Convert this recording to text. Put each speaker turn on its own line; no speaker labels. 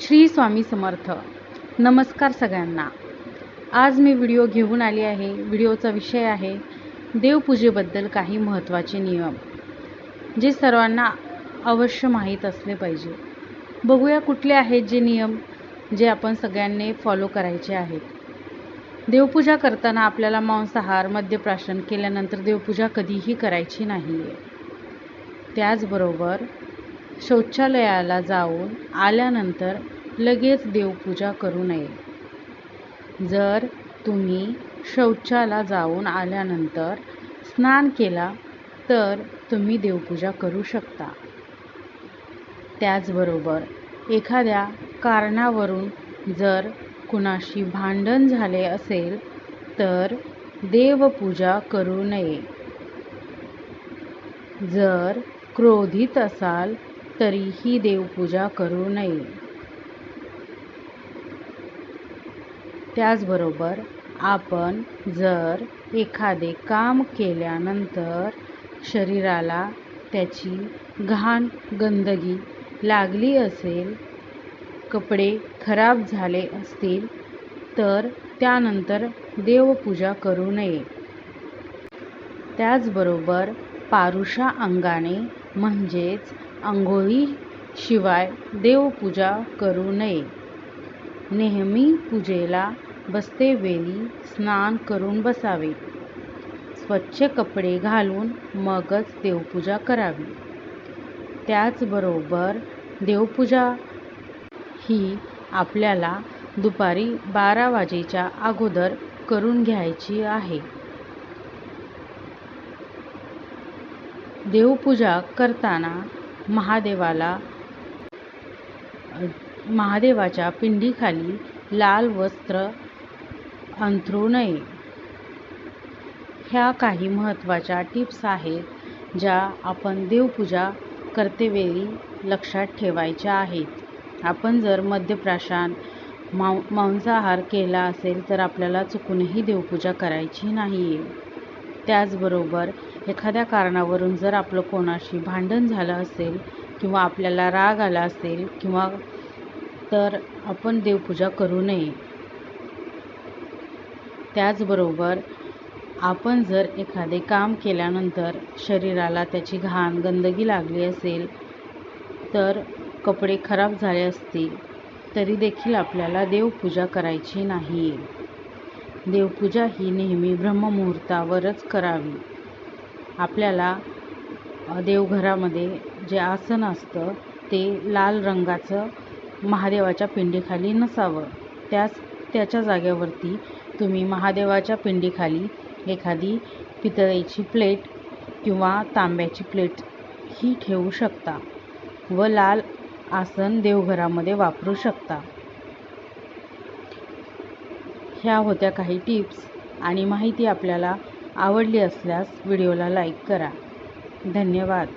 श्री स्वामी समर्थ. नमस्कार सगळ्यांना. आज मी व्हिडिओ घेऊन आली आहे. व्हिडिओचा विषय आहे देवपूजेबद्दल काही महत्त्वाचे नियम जे सर्वांना अवश्य माहीत असले पाहिजे. बघूया कुठले आहेत जे नियम जे आपण सगळ्यांनी फॉलो करायचे आहेत. देवपूजा करताना आपल्याला मांसाहार मद्यप्राशन केल्यानंतर देवपूजा कधीही करायची नाही आहे त्याचबरोबर शौचालयाला जाऊन आल्यानंतर लगेच देवपूजा करू नये. जर तुम्ही शौचाला जाऊन आल्यानंतर स्नान केला तर तुम्ही देवपूजा करू शकता. त्याचबरोबर एखाद्या कारणावरून जर कुणाशी भांडण झाले असेल तर देवपूजा करू नये. जर क्रोधित असाल तरीही देवपूजा करू नये. त्याचबरोबर आपण जर एखादे काम केल्यानंतर शरीराला त्याची घाण गंदगी लागली असेल कपडे खराब झाले असतील तर त्यानंतर देवपूजा करू नये. त्याचबरोबर पारुषा अंगाने म्हणजेच आंघोळीशिवाय देवपूजा करू नये. नेहमी पूजेला बसतेवेळी स्नान करून बसावे. स्वच्छ कपडे घालून मगच देवपूजा करावी. त्याचबरोबर देवपूजा ही आपल्याला दुपारी बारा वाजेच्या अगोदर करून घ्यायची आहे. देवपूजा करताना महादेवाला महादेवाच्या पिंडीखाली लाल वस्त्र अंथरू नये. ह्या काही महत्त्वाच्या टिप्स आहेत ज्या आपण देवपूजा करतेवेळी लक्षात ठेवायच्या आहेत. आपण जर मद्यप्राशान मां मांसाहार केला असेल तर आपल्याला चुकूनही देवपूजा करायची नाही आहे त्याचबरोबर एखाद्या कारणावरून जर आपलं कोणाशी भांडण झालं असेल किंवा आपल्याला राग आला असेल किंवा तर आपण देवपूजा करू नये. त्याचबरोबर आपण जर एखादे काम केल्यानंतर शरीराला त्याची घाण गंदगी लागली असेल तर कपडे खराब झाले असतील तरी देखील आपल्याला देवपूजा करायची नाही. देवपूजा ही नेहमी ब्रह्ममुहूर्तावरच करावी. आपल्याला देवघरामध्ये जे आसन असतं ते लाल रंगाचं महादेवाच्या पिंडीखाली नसावं. त्याच त्याच्या जागेवरती तुम्ही महादेवाच्या पिंडीखाली एखादी पितळेची प्लेट किंवा तांब्याची प्लेट ही ठेवू शकता व लाल आसन देवघरामध्ये वापरू शकता. ह्या होत्या काही टिप्स आणि माहिती आपल्याला आवडली असल्यास व्हिडिओला लाईक करा. धन्यवाद.